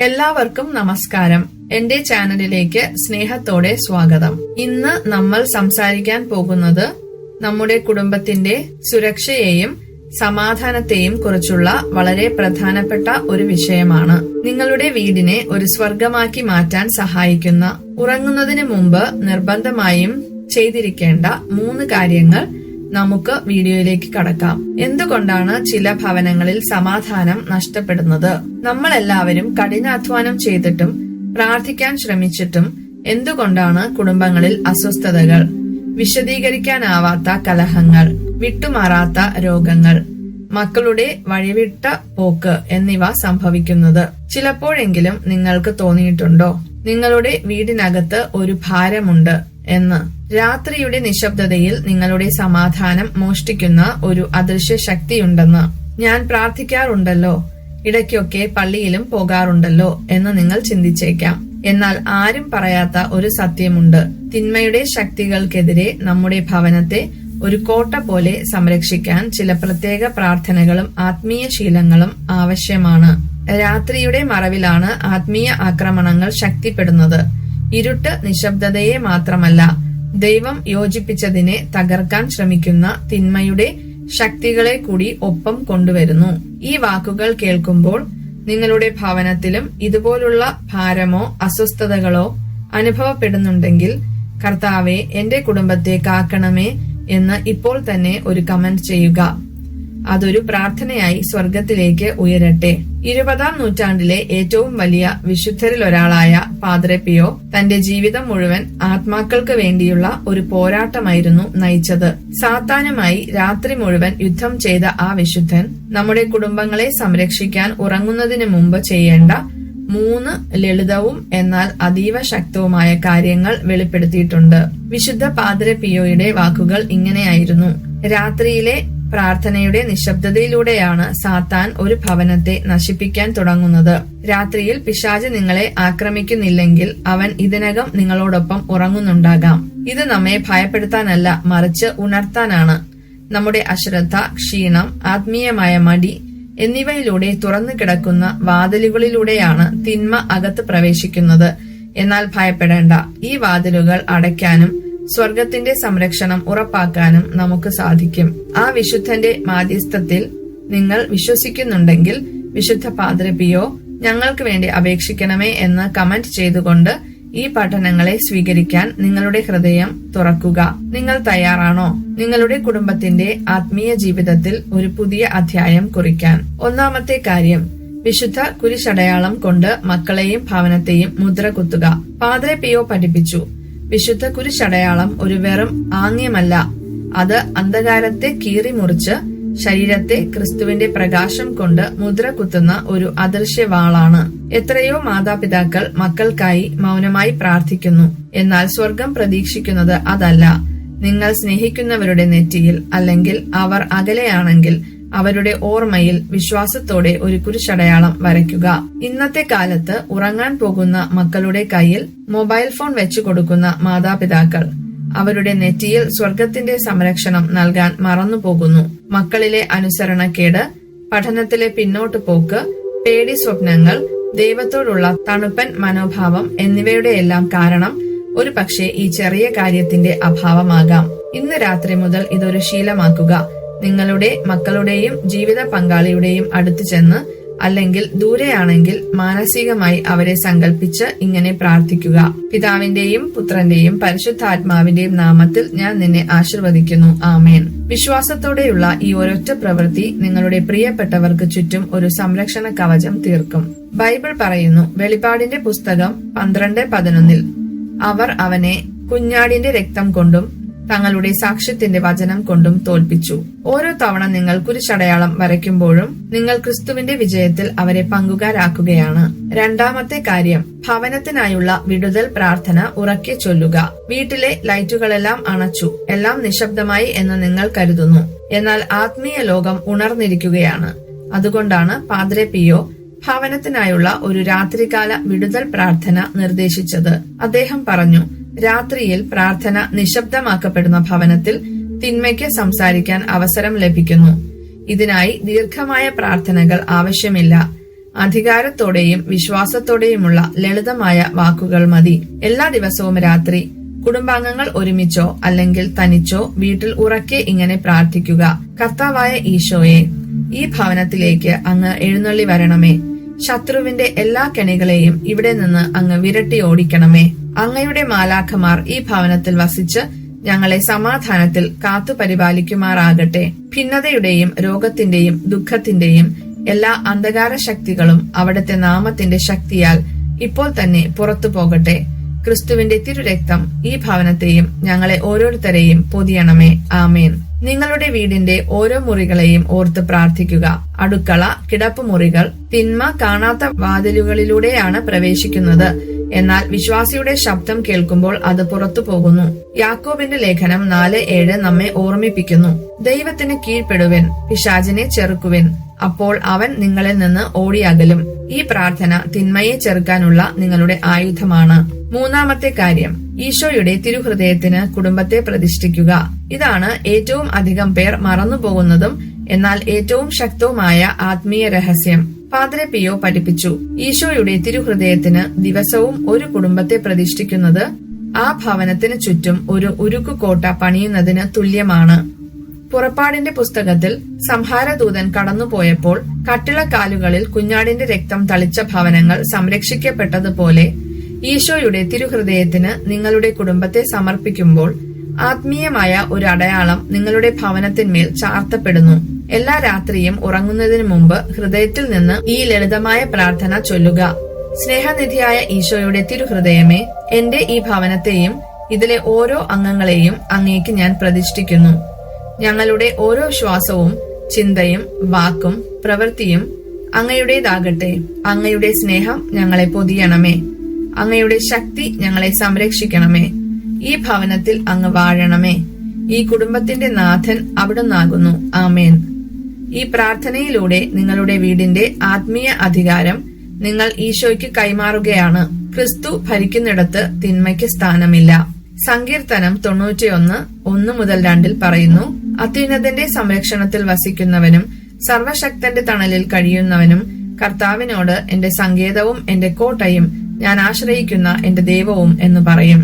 എല്ലാവർക്കും നമസ്കാരം. എന്റെ ചാനലിലേക്ക് സ്നേഹത്തോടെ സ്വാഗതം. ഇന്ന് നമ്മൾ സംസാരിക്കാൻ പോകുന്നത് നമ്മുടെ കുടുംബത്തിന്റെ സുരക്ഷയെയും സമാധാനത്തെയും കുറിച്ചുള്ള വളരെ പ്രധാനപ്പെട്ട ഒരു വിഷയമാണ്. നിങ്ങളുടെ വീടിനെ ഒരു സ്വർഗമാക്കി മാറ്റാൻ സഹായിക്കുന്ന ഉറങ്ങുന്നതിന് മുമ്പ് നിർബന്ധമായും ചെയ്തിരിക്കേണ്ട മൂന്ന് കാര്യങ്ങൾ നമുക്ക് വീഡിയോയിലേക്ക് കടക്കാം. എന്തുകൊണ്ടാണ് ചില ഭവനങ്ങളിൽ സമാധാനം നഷ്ടപ്പെടുന്നത്? നമ്മൾ എല്ലാവരും കഠിനാധ്വാനം ചെയ്തിട്ടും പ്രാർത്ഥിക്കാൻ ശ്രമിച്ചിട്ടും എന്തുകൊണ്ടാണ് കുടുംബങ്ങളിൽ അസ്വസ്ഥതകൾ? വിശദീകരിക്കാനാവാത്ത കലഹങ്ങൾ വിട്ടുമാറാത്ത രോഗങ്ങൾ മക്കളുടെ വഴിവിട്ട പോക്ക് എന്നിവ സംഭവിക്കുന്നത്. ചിലപ്പോഴെങ്കിലും നിങ്ങൾക്ക് തോന്നിയിട്ടുണ്ടോ? നിങ്ങളുടെ വീടിനകത്ത് ഒരു ഭാരമുണ്ട് എന്ന്. രാത്രിയുടെ നിശബ്ദതയിൽ നിങ്ങളുടെ സമാധാനം മോഷ്ടിക്കുന്ന ഒരു അദൃശ്യ ശക്തിയുണ്ടെന്ന് ഞാൻ പ്രാർത്ഥിക്കാറുണ്ടല്ലോ. ഇടയ്ക്കൊക്കെ പള്ളിയിലും പോകാറുണ്ടല്ലോ എന്ന് നിങ്ങൾ ചിന്തിച്ചേക്കാം. എന്നാൽ ആരും പറയാത്ത ഒരു സത്യമുണ്ട്. തിന്മയുടെ ശക്തികൾക്കെതിരെ നമ്മുടെ ഭവനത്തെ ഒരു കോട്ട പോലെ സംരക്ഷിക്കാൻ ചില പ്രത്യേക പ്രാർത്ഥനകളും ആത്മീയ ശീലങ്ങളും ആവശ്യമാണ്. രാത്രിയുടെ മറവിലാണ് ആത്മീയ ആക്രമണങ്ങൾ ശക്തിപ്പെടുന്നത്. ഇരുട്ട് നിശബ്ദതയെ മാത്രമല്ല ദൈവം യോജിപ്പിച്ചതിനെ തകർക്കാൻ ശ്രമിക്കുന്ന തിന്മയുടെ ശക്തികളെ കൂടി ഒപ്പം കൊണ്ടുവരുന്നു. ഈ വാക്കുകൾ കേൾക്കുമ്പോൾ നിങ്ങളുടെ ഭവനത്തിലും ഇതുപോലുള്ള ഭാരമോ അസ്വസ്ഥതകളോ അനുഭവപ്പെടുന്നുണ്ടെങ്കിൽ കർത്താവെ എന്റെ കുടുംബത്തെ കാക്കണമേ എന്ന് ഇപ്പോൾ തന്നെ ഒരു കമന്റ് ചെയ്യുക. അതൊരു പ്രാർത്ഥനയായി സ്വർഗത്തിലേക്ക് ഉയരട്ടെ. ഇരുപതാം നൂറ്റാണ്ടിലെ ഏറ്റവും വലിയ വിശുദ്ധരിൽ ഒരാളായ പാദ്രപ്പിയോ തന്റെ ജീവിതം മുഴുവൻ ആത്മാക്കൾക്ക് വേണ്ടിയുള്ള ഒരു പോരാട്ടമായിരുന്നു നയിച്ചത്. സാത്താനുമായി രാത്രി മുഴുവൻ യുദ്ധം ചെയ്ത ആ വിശുദ്ധൻ നമ്മുടെ കുടുംബങ്ങളെ സംരക്ഷിക്കാൻ ഉറങ്ങുന്നതിന് മുമ്പ് ചെയ്യേണ്ട മൂന്ന് ലളിതവും എന്നാൽ അതീവ ശക്തവുമായ കാര്യങ്ങൾ വെളിപ്പെടുത്തിയിട്ടുണ്ട്. വിശുദ്ധ പാദ്രപ്പിയോയുടെ വാക്കുകൾ ഇങ്ങനെയായിരുന്നു. രാത്രിയിലെ പ്രാർത്ഥനയുടെ നിശബ്ദതയിലൂടെയാണ് സാത്താൻ ഒരു ഭവനത്തെ നശിപ്പിക്കാൻ തുടങ്ങുന്നത്. രാത്രിയിൽ പിശാജ് നിങ്ങളെ ആക്രമിക്കുന്നില്ലെങ്കിൽ അവൻ ഇതിനകം നിങ്ങളോടൊപ്പം ഉറങ്ങുന്നുണ്ടാകാം. ഇത് നമ്മെ ഭയപ്പെടുത്താനല്ല മറിച്ച് ഉണർത്താനാണ്. നമ്മുടെ അശ്രദ്ധ ക്ഷീണം ആത്മീയമായ മടി എന്നിവയിലൂടെ തുറന്നു കിടക്കുന്ന വാതിലുകളിലൂടെയാണ് തിന്മ അകത്ത് പ്രവേശിക്കുന്നത്. എന്നാൽ ഭയപ്പെടേണ്ട ഈ വാതിലുകൾ അടയ്ക്കാനും സ്വർഗത്തിന്റെ സംരക്ഷണം ഉറപ്പാക്കാനും നമുക്ക് സാധിക്കും. ആ വിശുദ്ധന്റെ മാധ്യസ്ഥത്തിൽ നിങ്ങൾ വിശ്വസിക്കുന്നുണ്ടെങ്കിൽ വിശുദ്ധ പാദ്രപിയോ ഞങ്ങൾക്ക് വേണ്ടി അപേക്ഷിക്കണമേ എന്ന് കമന്റ് ചെയ്തുകൊണ്ട് ഈ പഠനങ്ങളെ സ്വീകരിക്കാൻ നിങ്ങളുടെ ഹൃദയം തുറക്കുക. നിങ്ങൾ തയ്യാറാണോ? നിങ്ങളുടെ കുടുംബത്തിന്റെ ആത്മീയ ജീവിതത്തിൽ ഒരു പുതിയ അധ്യായം കുറിക്കാൻ. ഒന്നാമത്തെ കാര്യം വിശുദ്ധ കുരിശടയാളം കൊണ്ട് മക്കളെയും ഭവനത്തെയും മുദ്ര കുത്തുക. പാദ്രെ പിയോ പഠിപ്പിച്ചു. വിശുദ്ധ കുരിശടയാളം ഒരു വെറും ആംഗ്യമല്ല. അത് അന്ധകാരത്തെ കീറിമുറിച്ച് ശരീരത്തെ ക്രിസ്തുവിന്റെ പ്രകാശം കൊണ്ട് മുദ്ര കുത്തുന്ന ഒരു അദൃശ്യ വാളാണ് എത്രയോ മാതാപിതാക്കൾ മക്കൾക്കായി മൗനമായി പ്രാർത്ഥിക്കുന്നു. എന്നാൽ സ്വർഗം പ്രതീക്ഷിക്കുന്നത് അതല്ല. നിങ്ങൾ സ്നേഹിക്കുന്നവരുടെ നെറ്റിയിൽ അല്ലെങ്കിൽ അവർ അകലെയാണെങ്കിൽ അവരുടെ ഓർമ്മയിൽ വിശ്വാസത്തോടെ ഒരു കുരിശടയാളം വരയ്ക്കുക. ഇന്നത്തെ കാലത്ത് ഉറങ്ങാൻ പോകുന്ന മക്കളുടെ കയ്യിൽ മൊബൈൽ ഫോൺ വെച്ചു കൊടുക്കുന്ന മാതാപിതാക്കൾ അവരുടെ നെറ്റിയിൽ സ്വർഗത്തിന്റെ സംരക്ഷണം നൽകാൻ മറന്നുപോകുന്നു. മക്കളിലെ അനുസരണക്കേട് പഠനത്തിലെ പിന്നോട്ട് പോക്ക് പേടി സ്വപ്നങ്ങൾ ദൈവത്തോടുള്ള തണുപ്പൻ മനോഭാവം എന്നിവയുടെ എല്ലാം കാരണം ഒരു പക്ഷേ ഈ ചെറിയ കാര്യത്തിന്റെ അഭാവമാകാം. ഇന്ന് രാത്രി മുതൽ ഇതൊരു ശീലമാക്കുക. നിങ്ങളുടെ മക്കളുടെയും ജീവിത പങ്കാളിയുടെയും അടുത്തു ചെന്ന് അല്ലെങ്കിൽ ദൂരെയാണെങ്കിൽ മാനസികമായി അവരെ സങ്കല്പിച്ച് ഇങ്ങനെ പ്രാർത്ഥിക്കുക. പിതാവിന്റെയും പുത്രന്റെയും പരിശുദ്ധാത്മാവിന്റെയും നാമത്തിൽ ഞാൻ നിന്നെ ആശീർവദിക്കുന്നു. ആമേൻ. വിശ്വാസത്തോടെയുള്ള ഈ ഒരൊറ്റ പ്രവൃത്തി നിങ്ങളുടെ പ്രിയപ്പെട്ടവർക്ക് ചുറ്റും ഒരു സംരക്ഷണ കവചം തീർക്കും. ബൈബിൾ പറയുന്നു വെളിപാടിന്റെ പുസ്തകം പന്ത്രണ്ട് പതിനൊന്നിൽ അവർ അവനെ കുഞ്ഞാടിന്റെ രക്തം കൊണ്ടും തങ്ങളുടെ സാക്ഷ്യത്തിന്റെ വചനം കൊണ്ടും തോൽപ്പിച്ചു. ഓരോ തവണ നിങ്ങൾ കുരിശടയാളം വരയ്ക്കുമ്പോഴും നിങ്ങൾ ക്രിസ്തുവിന്റെ വിജയത്തിൽ അവരെ പങ്കുകാരാക്കുകയാണ്. രണ്ടാമത്തെ കാര്യം ഭവനത്തിനായുള്ള വിടുതൽ പ്രാർത്ഥന ഉറക്കെ ചൊല്ലുക. വീട്ടിലെ ലൈറ്റുകളെല്ലാം അണച്ചു എല്ലാം നിശബ്ദമായി എന്ന് നിങ്ങൾ കരുതുന്നു. എന്നാൽ ആത്മീയ ലോകം ഉണർന്നിരിക്കുകയാണ്. അതുകൊണ്ടാണ് പാദ്രെ പിയോ ഭവനത്തിനായുള്ള ഒരു രാത്രികാല വിടുതൽ പ്രാർത്ഥന നിർദ്ദേശിച്ചത്. അദ്ദേഹം പറഞ്ഞു രാത്രിയിൽ പ്രാർത്ഥന നിശബ്ദമാക്കപ്പെടുന്ന ഭവനത്തിൽ തിന്മയ്ക്ക് സംസാരിക്കാൻ അവസരം ലഭിക്കുന്നു. ഇതിനായി ദീർഘമായ പ്രാർത്ഥനകൾ ആവശ്യമില്ല. അധികാരത്തോടെയും വിശ്വാസത്തോടെയുമുള്ള ലളിതമായ വാക്കുകൾ മതി. എല്ലാ ദിവസവും രാത്രി കുടുംബാംഗങ്ങൾ ഒരുമിച്ചോ അല്ലെങ്കിൽ തനിച്ചോ വീട്ടിൽ ഉറക്കെ ഇങ്ങനെ പ്രാർത്ഥിക്കുക. കർത്താവായ ഈശോയെ ഈ ഭവനത്തിലേക്ക് അങ്ങ് എഴുന്നള്ളി വരണമേ. ശത്രുവിന്റെ എല്ലാ കെണികളെയും ഇവിടെ നിന്ന് അങ്ങ് വിരട്ടി ഓടിക്കണമേ. അങ്ങയുടെ മാലാഖമാർ ഈ ഭവനത്തിൽ വസിച്ച് ഞങ്ങളെ സമാധാനത്തിൽ കാത്തു പരിപാലിക്കുമാറാകട്ടെ ഭിന്നതയുടെയും രോഗത്തിന്റെയും ദുഃഖത്തിന്റെയും എല്ലാ അന്ധകാര ശക്തികളും അവിടുത്തെ നാമത്തിന്റെ ശക്തിയാൽ ഇപ്പോൾ തന്നെ പുറത്തു പോകട്ടെ. ക്രിസ്തുവിന്റെ തിരുരക്തം ഈ ഭവനത്തെയും ഞങ്ങളെ ഓരോരുത്തരെയും പൊതിയണമേ. ആമേൻ. നിങ്ങളുടെ വീടിന്റെ ഓരോ മുറികളെയും ഓർത്ത് പ്രാർത്ഥിക്കുക. അടുക്കള കിടപ്പ് മുറികൾ തിന്മ കാണാത്ത വാതിലുകളിലൂടെയാണ് പ്രവേശിക്കുന്നത്. എന്നാൽ വിശ്വാസിയുടെ ശബ്ദം കേൾക്കുമ്പോൾ അത് പുറത്തു പോകുന്നു. യാക്കോബിന്റെ ലേഖനം നാല് ഏഴ് നമ്മെ ഓർമ്മിപ്പിക്കുന്നു. ദൈവത്തിന് കീഴ്പ്പെടുവൻ പിശാചിനെ ചെറുക്കുവൻ. അപ്പോൾ അവൻ നിങ്ങളിൽ നിന്ന് ഓടിയകലും. ഈ പ്രാർത്ഥന തിന്മയെ ചെറുക്കാനുള്ള നിങ്ങളുടെ ആയുധമാണ്. മൂന്നാമത്തെ കാര്യം ഈശോയുടെ തിരുഹൃദയത്തിന് കുടുംബത്തെ പ്രതിഷ്ഠിക്കുക. ഇതാണ് ഏറ്റവും അധികം പേർ മറന്നുപോകുന്നതും എന്നാൽ ഏറ്റവും ശക്തവുമായ ആത്മീയ രഹസ്യം. പാദ്രെ പിയോ പഠിപ്പിച്ചു. ഈശോയുടെ തിരുഹൃദയത്തിന് ദിവസവും ഒരു കുടുംബത്തെ പ്രതിഷ്ഠിക്കുന്നത് ആ ഭവനത്തിന് ചുറ്റും ഒരു ഉരുക്കുകോട്ട പണിയുന്നതിന് തുല്യമാണ്. പുറപ്പാടിന്റെ പുസ്തകത്തിൽ സംഹാരദൂതൻ കടന്നുപോയപ്പോൾ കട്ടിളക്കാലുകളിൽ കുഞ്ഞാടിന്റെ രക്തം തളിച്ച ഭവനങ്ങൾ സംരക്ഷിക്കപ്പെട്ടതുപോലെ ഈശോയുടെ തിരുഹൃദയത്തിന് നിങ്ങളുടെ കുടുംബത്തെ സമർപ്പിക്കുമ്പോൾ ആത്മീയമായ ഒരു അടയാളം നിങ്ങളുടെ ഭവനത്തിന്മേൽ ചാർത്തപ്പെടുന്നു. എല്ലാ രാത്രിയും ഉറങ്ങുന്നതിന് മുമ്പ് ഹൃദയത്തിൽ നിന്ന് ഈ ലളിതമായ പ്രാർത്ഥന ചൊല്ലുക. സ്നേഹനിധിയായ ഈശോയുടെ തിരുഹൃദയമേ എന്റെ ഈ ഭവനത്തെയും ഇതിലെ ഓരോ അംഗങ്ങളെയും അങ്ങേക്ക് ഞാൻ പ്രതിഷ്ഠിക്കുന്നു. ഞങ്ങളുടെ ഓരോ ശ്വാസവും ചിന്തയും വാക്കും പ്രവൃത്തിയും അങ്ങയുടേതാകട്ടെ. അങ്ങയുടെ സ്നേഹം ഞങ്ങളെ പൊതിയണമേ. അങ്ങയുടെ ശക്തി ഞങ്ങളെ സംരക്ഷിക്കണമേ. ഈ ഭവനത്തിൽ അങ്ങ് വാഴണമേ. ഈ കുടുംബത്തിന്റെ നാഥൻ അവിടുന്നാകുന്നു. ആമേൻ. ഈ പ്രാർത്ഥനയിലൂടെ നിങ്ങളുടെ വീടിന്റെ ആത്മീയ അധികാരം നിങ്ങൾ ഈശോയ്ക്ക് കൈമാറുകയാണ്. ക്രിസ്തു ഭരിക്കുന്നിടത്ത് തിന്മയ്ക്ക് സ്ഥാനമില്ല. സങ്കീർത്തനം തൊണ്ണൂറ്റിയൊന്ന് ഒന്ന് മുതൽ രണ്ടിൽ പറയുന്നു അത്യുന്നതന്റെ സംരക്ഷണത്തിൽ വസിക്കുന്നവനും സർവശക്തന്റെ തണലിൽ കഴിയുന്നവനും കർത്താവിനോട് എന്റെ സങ്കേതവും എന്റെ കോട്ടയും ഞാൻ ആശ്രയിക്കുന്ന എന്റെ ദൈവവും എന്ന് പറയും.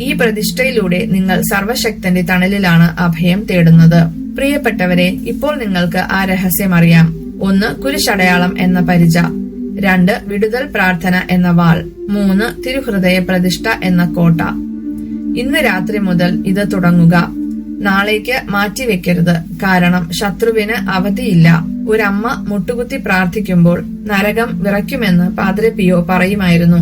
ഈ പ്രതിഷ്ഠയിലൂടെ നിങ്ങൾ സർവശക്തന്റെ തണലിലാണ് അഭയം തേടുന്നത്. പ്രിയപ്പെട്ടവരെ ഇപ്പോൾ നിങ്ങൾക്ക് ആ രഹസ്യം അറിയാം. ഒന്ന് കുരിശടയാളം എന്ന പരിച. രണ്ട് വിടുതൽ പ്രാർത്ഥന എന്ന വാൾ. മൂന്ന് തിരുഹൃദയ പ്രതിഷ്ഠ എന്ന കോട്ട. ഇന്ന് രാത്രി മുതൽ ഇത് തുടങ്ങുക. നാളേക്ക് മാറ്റിവെക്കരുത്. കാരണം ശത്രുവിന് അവധിയില്ല. ഒരമ്മ മുട്ടുകുത്തി പ്രാർത്ഥിക്കുമ്പോൾ നരകം വിറയ്ക്കുമെന്ന് പാദ്രെ പിയോ പറയുമായിരുന്നു.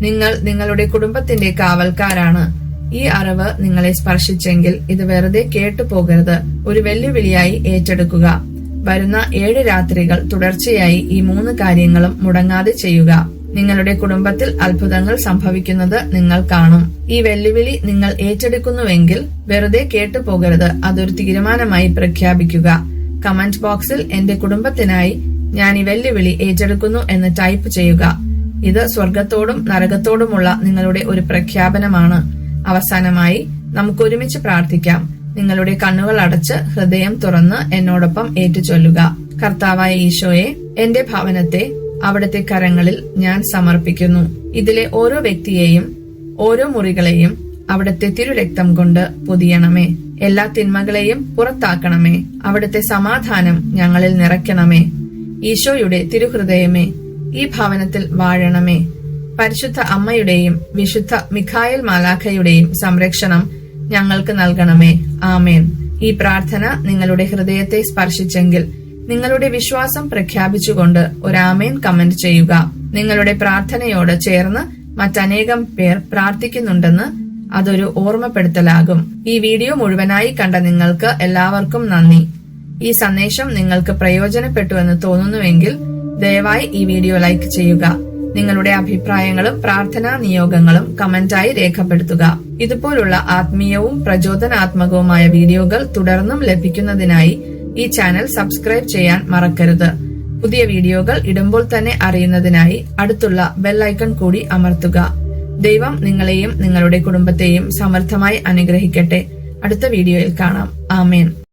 നിങ്ങൾ നിങ്ങളുടെ കുടുംബത്തിന്റെ കാവൽക്കാരാണ്. ഈ അറിവ് നിങ്ങളെ സ്പർശിച്ചെങ്കിൽ ഇത് വെറുതെ കേട്ടു പോകരുത് ഒരു വെല്ലുവിളിയായി ഏറ്റെടുക്കുക. വരുന്ന ഏഴ് രാത്രികൾ തുടർച്ചയായി ഈ മൂന്ന് കാര്യങ്ങളും മുടങ്ങാതെ ചെയ്യുക. നിങ്ങളുടെ കുടുംബത്തിൽ അത്ഭുതങ്ങൾ സംഭവിക്കുന്നത് നിങ്ങൾ കാണും. ഈ വെല്ലുവിളി നിങ്ങൾ ഏറ്റെടുക്കുന്നുവെങ്കിൽ വെറുതെ കേട്ടു പോകരുത് അതൊരു തീരുമാനമായി പ്രഖ്യാപിക്കുക. കമന്റ് ബോക്സിൽ എന്റെ കുടുംബത്തിനായി ഞാൻ ഈ വെല്ലുവിളി ഏറ്റെടുക്കുന്നു എന്ന് ടൈപ്പ് ചെയ്യുക. ഇത് സ്വർഗത്തോടും നരകത്തോടുമുള്ള നിങ്ങളുടെ ഒരു പ്രഖ്യാപനമാണ്. അവസാനമായി നമുക്ക് ഒരുമിച്ച് പ്രാർത്ഥിക്കാം. നിങ്ങളുടെ കണ്ണുകൾ അടച്ച് ഹൃദയം തുറന്ന് എന്നോടൊപ്പം ഏറ്റുചൊല്ലുക. കർത്താവായ ഈശോയെ എന്റെ ഭവനത്തെ അവിടുത്തെ കരങ്ങളിൽ ഞാൻ സമർപ്പിക്കുന്നു. ഇതിലെ ഓരോ വ്യക്തിയെയും ഓരോ മുറികളെയും അവിടുത്തെ തിരുരക്തം കൊണ്ട് പൊതിയണമേ. എല്ലാ തിന്മകളെയും പുറത്താക്കണമേ. അവിടുത്തെ സമാധാനം ഞങ്ങളിൽ നിറയ്ക്കണമേ. ഈശോയുടെ തിരുഹൃദയമേ ഈ ഭവനത്തിൽ വാഴണമേ. പരിശുദ്ധ അമ്മയുടെയും വിശുദ്ധ മിഖായൽ മാലാഖയുടെയും സംരക്ഷണം ഞങ്ങൾക്ക് നൽകണമേ. ആമേൻ. ഈ പ്രാർത്ഥന നിങ്ങളുടെ ഹൃദയത്തെ സ്പർശിച്ചെങ്കിൽ നിങ്ങളുടെ വിശ്വാസം പ്രഖ്യാപിച്ചുകൊണ്ട് ഒരാമേൻ കമന്റ് ചെയ്യുക. നിങ്ങളുടെ പ്രാർത്ഥനയോട് ചേർന്ന് മറ്റനേകം പേർ പ്രാർത്ഥിക്കുന്നുണ്ടെന്ന് അതൊരു ഓർമ്മപ്പെടുത്തലാകും. ഈ വീഡിയോ മുഴുവനായി കണ്ട നിങ്ങൾക്ക് എല്ലാവർക്കും നന്ദി. ഈ സന്ദേശം നിങ്ങൾക്ക് പ്രയോജനപ്പെട്ടുവെന്ന് തോന്നുന്നുവെങ്കിൽ ദയവായി ഈ വീഡിയോ ലൈക്ക് ചെയ്യുക. നിങ്ങളുടെ അഭിപ്രായങ്ങളും പ്രാർത്ഥനാ നിയോഗങ്ങളും കമന്റായി രേഖപ്പെടുത്തുക. ഇതുപോലുള്ള ആത്മീയവും പ്രചോദനാത്മകവുമായ വീഡിയോകൾ തുടർന്നും ലഭിക്കുന്നതിനായി ഈ ചാനൽ സബ്സ്ക്രൈബ് ചെയ്യാൻ മറക്കരുത്. പുതിയ വീഡിയോകൾ ഇടുമ്പോൾ തന്നെ അറിയുന്നതിനായി അടുത്തുള്ള ബെല്ലൈക്കൺ കൂടി അമർത്തുക. ദൈവം നിങ്ങളെയും നിങ്ങളുടെ കുടുംബത്തെയും സമർത്ഥമായി അനുഗ്രഹിക്കട്ടെ. അടുത്ത വീഡിയോയിൽ കാണാം. ആമേൻ.